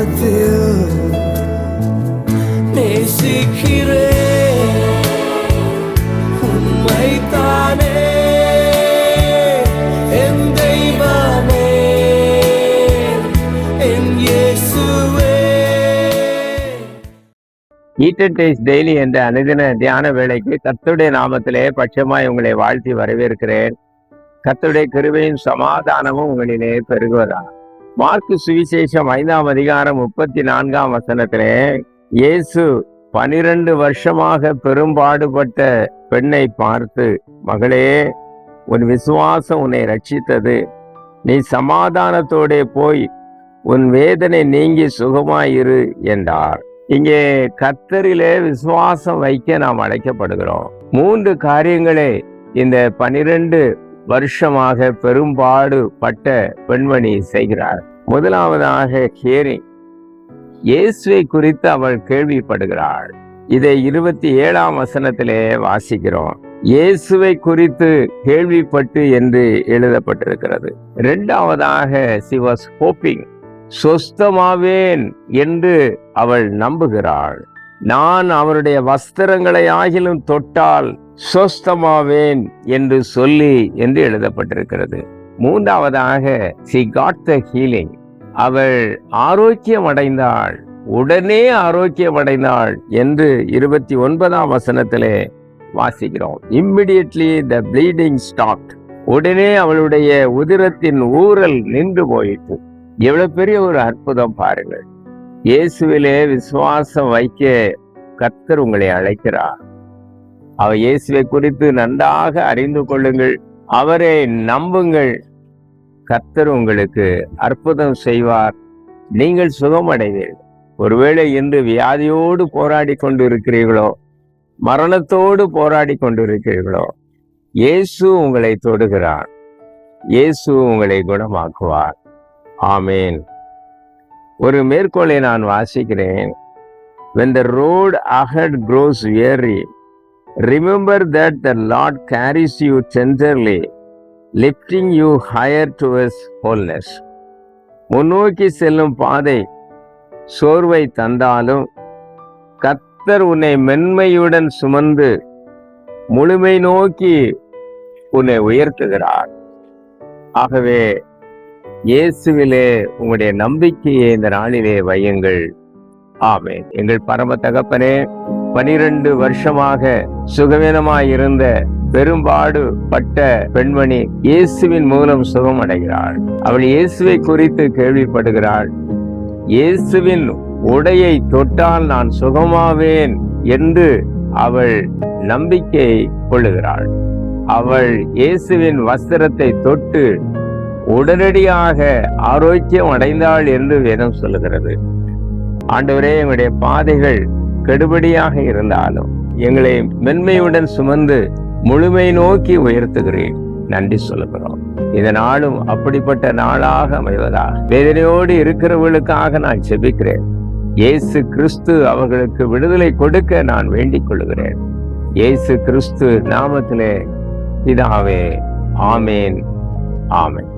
வானத்தில் நேசிக்கிறேன் உண்மைத்தானே என் தெய்வமே என் இயேசுவே. டேஸ்ட் டெய்லி என்ற அனுதின தியான வேலைக்கு கத்துடைய நாமத்திலே பட்சமாய் உங்களை வாழ்த்தி வரவேற்கிறேன். கத்துடைய கிருபையும் சமாதானமும் உங்களிலே பெருகுவதா மார்க்கு சுவிசேஷம் ஐந்தாம் அதிகாரம் முப்பத்தி நான்காம் வசனத்திலே இயேசு பனிரெண்டு வருஷமாக பெரும்பாடுபட்ட பெண்ணை பார்த்து மகளே உன் விசுவாசம் உன்னை ரட்சித்தது நீ சமாதானத்தோடே போய் உன் வேதனை நீங்கி சுகமாயிரு என்றார். இங்கே கத்தரிலே விசுவாசம் வைக்க நாம் அழைக்கப்படுகிறோம். மூன்று காரியங்களை இந்த பனிரெண்டு வருஷமாக பெரும்பாடு பட்ட பெண்மணி செய்கிறார். முதலாவதாக கேரி இயேசுவை குறித்து அவள் கேள்விப்படுகிறாள். இதை இருபத்தி ஏழாம் வசனத்திலே வாசிக்கிறோம். இயேசுவை குறித்து கேள்விப்பட்டு என்று எழுதப்பட்டிருக்கிறது. இரண்டாவதாக சி வாஸ் ஹோப்பிங் சொஸ்தமாவேன் என்று அவள் நம்புகிறாள். நான் அவருடைய வஸ்திரங்களை ஆகிலும் தொட்டால் சொஸ்தமாவேன் என்று சொல்லி என்று எழுதப்பட்டிருக்கிறது. மூன்றாவதாக சி காட் த ஹீலிங் அவள் ஆரோக்கியம் அடைந்தாள் உடனே ஆரோக்கியம் அடைந்தாள் என்று இருபத்தி ஒன்பதாம் வசனத்திலே வாசிக்கிறோம். இம்மிடியட்லி த ப்ளீடிங் ஸ்டாப் உடனே அவளுடைய உதிரத்தின் ஊரல் நின்று போயிட்டு எவ்வளவு பெரிய ஒரு அற்புதம் பாருங்கள். இயேசுவிலே விசுவாசம் வைக்க கர்த்தர் உங்களை அழைக்கிறார். அவர் இயேசுவை குறித்து நன்றாக அறிந்து கொள்ளுங்கள். அவரை நம்புங்கள். கர்த்தர் உங்களுக்கு அற்புதம் செய்வார். நீங்கள் சுகமடைவீர்கள். ஒருவேளை இன்று வியாதியோடு போராடி கொண்டு இருக்கிறீர்களோ மரணத்தோடு போராடி கொண்டு இருக்கிறீர்களோ இயேசு உங்களை தொடுகிறார். இயேசு உங்களை குணமாக்குவார். ஆமேன். ஒரு மேற்கோளை நான் வாசிக்கிறேன். When the road ahead grows weary remember that the Lord carries you tenderly. Lifting you higher towards wholeness முன்னோக்கி செல்லும் பாதை சோர்வை தந்தாலும் கத்தர் உன்னை மென்மையுடன் சுமந்து முழுமை நோக்கி உன்னை உயர்த்துகிறார். ஆகவே இயேசுவிலே உங்களுடைய நம்பிக்கையை இந்த நாளிலே வையுங்கள். ஆமே எங்கள் பரம தகப்பனே பனிரெண்டு வருஷமாக சுகவீனமாயிருந்த பெரும்பாடு பட்ட பெண்மணி இயேசுவின் மூலம் சுகம் அடைகிறாள் அவள் இயேசுவை குறித்து கேள்விப்படுகிறாள். இயேசுவின் உடையை தொட்டால் நான் சுகமாவேன் என்று அவள் நம்பிக்கை கொள்ளுகிறாள். அவள் இயேசுவின் வஸ்திரத்தை தொட்டு உடனடியாக ஆரோக்கியம் அடைந்தாள் என்று வேதம் சொல்லுகிறது. ஆண்டவரே எங்களுடைய பாதைகள் கெடுபடியாக இருந்தாலும் எங்களை மென்மையுடன் சுமந்து முழுமை நோக்கி உயர்த்துகிறேன். நன்றி சொல்லுகிறோம். இந்த நாளும் அப்படிப்பட்ட நாளாக அமைவதாக வேதனையோடு இருக்கிறவர்களுக்காக நான் செபிக்கிறேன் இயேசு கிறிஸ்து அவர்களுக்கு விடுதலை கொடுக்க நான் வேண்டிக் கொள்கிறேன். இயேசு கிறிஸ்து நாமத்திலே பிதாவே. ஆமேன். ஆமேன்.